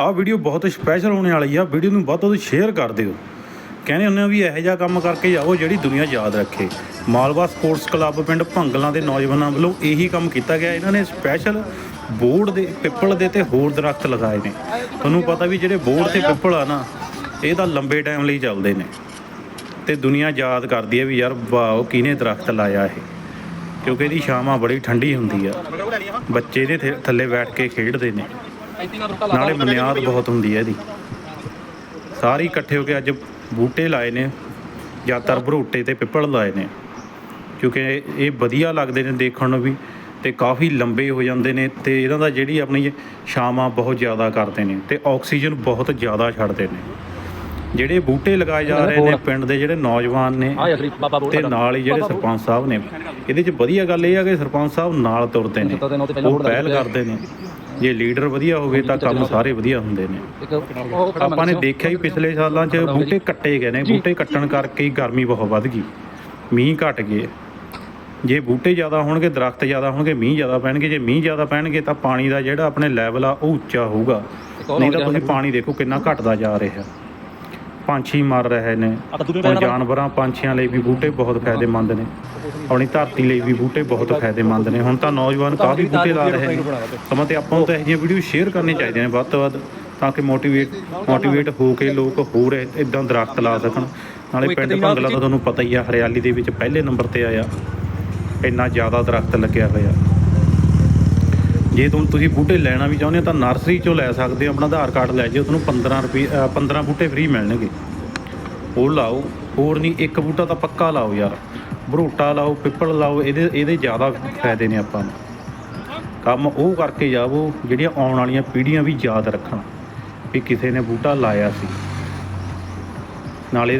ਆਹ ਵੀਡੀਓ ਬਹੁਤ ਸਪੈਸ਼ਲ ਹੋਣੇ ਵਾਲੀ ਆ। ਵੀਡੀਓ ਨੂੰ ਵੱਧ ਤੋਂ ਵੱਧ ਸ਼ੇਅਰ ਕਰ ਦਿਓ। ਕਹਿੰਦੇ ਹੁੰਦੇ ਆ ਵੀ ਇਹੋ ਜਿਹਾ ਕੰਮ ਕਰਕੇ ਜਾਓ ਜਿਹੜੀ ਦੁਨੀਆ ਯਾਦ ਰੱਖੇ। ਮਾਲਵਾ ਸਪੋਰਟਸ ਕਲੱਬ ਪਿੰਡ ਭੰਗਲਾਂ ਦੇ ਨੌਜਵਾਨਾਂ ਵੱਲੋਂ ਇਹੀ ਕੰਮ ਕੀਤਾ ਗਿਆ। ਇਹਨਾਂ ਨੇ ਸਪੈਸ਼ਲ ਬੋਰਡ ਦੇ, ਪਿੱਪਲ ਦੇ ਤੇ ਹੋਰ ਦਰਖਤ ਲਗਾਏ ਨੇ। ਤੁਹਾਨੂੰ ਪਤਾ ਵੀ ਜਿਹੜੇ ਬੋਰਡ ਤੇ ਪਿੱਪਲ ਆ ਨਾ, ਇਹ ਤਾਂ ਲੰਬੇ ਟਾਈਮ ਲਈ ਚੱਲਦੇ ਨੇ। ਤੇ ਦੁਨੀਆ ਯਾਦ ਕਰਦੀ ਹੈ ਵੀ ਯਾਰ ਵਾਓ ਕਿਹਨੇ ਦਰਖਤ ਲਾਇਆ ਇਹ? ਕਿਉਂਕਿ ਇਹਦੀ ਛਾਵਾਂ ਬੜੀ ਠੰਡੀ ਹੁੰਦੀ ਆ। ਬੱਚੇ ਦੇ ਥ- ਥੱਲੇ ਬੈਠ ਕੇ ਖੇਡਦੇ ਨੇ। ਨਾਲੇ ਬੁਨਿਆਦ ਬਹੁਤ ਹੁੰਦੀ ਹੈ ਇਹਦੀ। ਸਾਰੇ ਇਕੱਠੇ ਹੋ ਕੇ ਅੱਜ ਬੂਟੇ ਲਾਏ ਨੇ ਜ਼ਿਆਦਾਤਰ ਭਰੋਟੇ ਤੇ ਪਿੱਪਲ ਲਾਏ ਨੇ। ਕਿਉਂਕਿ ਇਹ- ਵਧੀਆ ਲੱਗਦੇ ਨੇ ਦੇਖਣ ਨੂੰ ਵੀ ਤੇ ਕਾਫੀ ਲੰਬੇ ਹੋ ਜਾਂਦੇ ਨੇ ਤੇ ਇਹਨਾਂ ਦਾ ਜਿਹੜੀ ਆਪਣੀ ਛਾਵਾਂ ਬਹੁਤ ਜ਼ਿਆਦਾ ਕਰਦੇ ਨੇ ਤੇ ਆਕਸੀਜਨ ਬਹੁਤ ਜ਼ਿਆਦਾ ਛੱਡਦੇ ਨੇ। ਜਿਹੜੇ ਬੂਟੇ ਲਗਾਏ ਜਾ ਰਹੇ ਨੇ ਪਿੰਡ ਦੇ ਜਿਹੜੇ ਨੌਜਵਾਨ ਨੇ ਤੇ ਨਾਲ ਹੀ ਜਿਹੜੇ ਸਰਪੰਚ ਸਾਹਿਬ ਨੇ ਇਹਦੇ 'ਚ ਵਧੀਆ ਗੱਲ ਇਹ ਆ ਕਿ ਸਰਪੰਚ ਸਾਹਿਬ ਨਾਲ ਤੁਰਦੇ ਨੇ ਉਹ ਪਹਿਲਾਂ ਕਰਦੇ ਨੇ। ਜੇ ਲੀਡਰ ਵਧੀਆ ਹੋਵੇ ਤਾਂ ਕੰਮ ਸਾਰੇ ਵਧੀਆ ਹੁੰਦੇ ਨੇ। ਆਪਾਂ ਨੇ ਦੇਖਿਆ ਹੀ ਪਿਛਲੇ ਸਾਲਾਂ 'ਚ ਬੂਟੇ ਕੱਟੇ ਗਏ ਨੇ। ਬੂਟੇ ਕੱਟਣ ਕਰਕੇ ਹੀ ਗਰਮੀ ਬਹੁਤ ਵੱਧ ਗਈ। ਮੀਂਹ ਘਟ ਗਏ। ਜੇ ਬੂਟੇ ਜ਼ਿਆਦਾ ਹੋਣਗੇ ਦਰਖਤ ਜ਼ਿਆਦਾ ਹੋਣਗੇ ਮੀਂਹ ਜ਼ਿਆਦਾ ਪੈਣਗੇ। ਜੇ ਮੀਂਹ ਜ਼ਿਆਦਾ ਪੈਣਗੇ ਤਾਂ ਪਾਣੀ ਦਾ ਜਿਹੜਾ ਆਪਣੇ ਲੈਵਲ ਆ ਉਹ ਉੱਚਾ ਹੋਊਗਾ। ਨਹੀਂ ਤਾਂ ਤੁਸੀਂ ਪਾਣੀ ਦੇਖੋ ਕਿੰਨਾ ਘਟਦਾ ਜਾ ਰਿਹਾ। ਪੰਛੀ ਮਰ ਰਹੇ ਨੇ। ਜਾਨਵਰਾਂ ਪੰਛੀਆਂ ਲਈ ਵੀ ਬੂਟੇ ਬਹੁਤ ਫਾਇਦੇਮੰਦ ਨੇ। ਆਪਣੀ ਧਰਤੀ ਲਈ ਵੀ ਬੂਟੇ ਬਹੁਤ ਫਾਇਦੇਮੰਦ ਨੇ। ਹੁਣ ਤਾਂ ਨੌਜਵਾਨ ਕਾਫੀ ਬੂਟੇ ਲਾ ਰਹੇ ਨੇ ਸਮਾਂ ਤੇ ਆਪਾਂ ਨੂੰ ਤਾਂ ਇਹੋ ਜਿਹੀਆਂ ਵੀਡੀਓ ਸ਼ੇਅਰ ਕਰਨੀ ਚਾਹੀਦੀਆਂ ਨੇ ਵੱਧ ਤੋਂ ਵੱਧ ਤਾਂ ਕਿ ਮੋਟੀਵੇਟ ਮੋਟੀਵੇਟ ਹੋ ਕੇ ਲੋਕ ਹੋਰ ਇਦਾਂ ਦਰਖਤ ਲਾ ਸਕਣ। ਨਾਲੇ ਪਿੰਡ ਭੰਗਲਾ ਤਾਂ ਤੁਹਾਨੂੰ ਪਤਾ ਹੀ ਆ ਹਰਿਆਲੀ ਦੇ ਵਿੱਚ ਪਹਿਲੇ ਨੰਬਰ ਤੇ ਆਇਆ। ਇੰਨਾ ਜ਼ਿਆਦਾ ਦਰਖਤ ਲੱਗਿਆ ਹੋਇਆ। ਜੇ ਤੁਮ ਤੁਸੀਂ ਬੂਟੇ ਲੈਣਾ ਵੀ ਚਾਹੁੰਦੇ ਹੋ ਤਾਂ ਨਰਸਰੀ ਚੋਂ ਲੈ ਸਕਦੇ ਹੋ। ਆਪਣਾ ਆਧਾਰ ਕਾਰਡ ਲੈ ਜਿਓ ਤੁਹਾਨੂੰ 15 ਰੁਪਏ ਅ, 15 ਬੂਟੇ ਫ੍ਰੀ ਮਿਲਣਗੇ। ਉਹ ਲਾਓ। ਹੋਰ ਨਹੀਂ, ਇੱਕ ਬੂਟਾ ਤਾਂ ਪੱਕਾ ਲਾਓ ਯਾਰ। ਬਰੋਟਾ ਲਾਓ, ਪਿੱਪਲ ਲਾਓ, ਇਹਦੇ ਇਹਦੇ ਜ਼ਿਆਦਾ ਫਾਇਦੇ ਨੇ ਆਪਾਂ ਨੂੰ। ਕੰਮ ਉਹ ਕਰਕੇ ਜਾਵੋ, ਜਿਹੜੀਆਂ ਆਉਣ ਵਾਲੀਆਂ ਪੀੜ੍ਹੀਆਂ ਵੀ ਯਾਦ ਰੱਖਣ ਵੀ ਕਿਸੇ ਨੇ ਬੂਟਾ ਲਾਇਆ ਸੀ। ਨਾਲੇ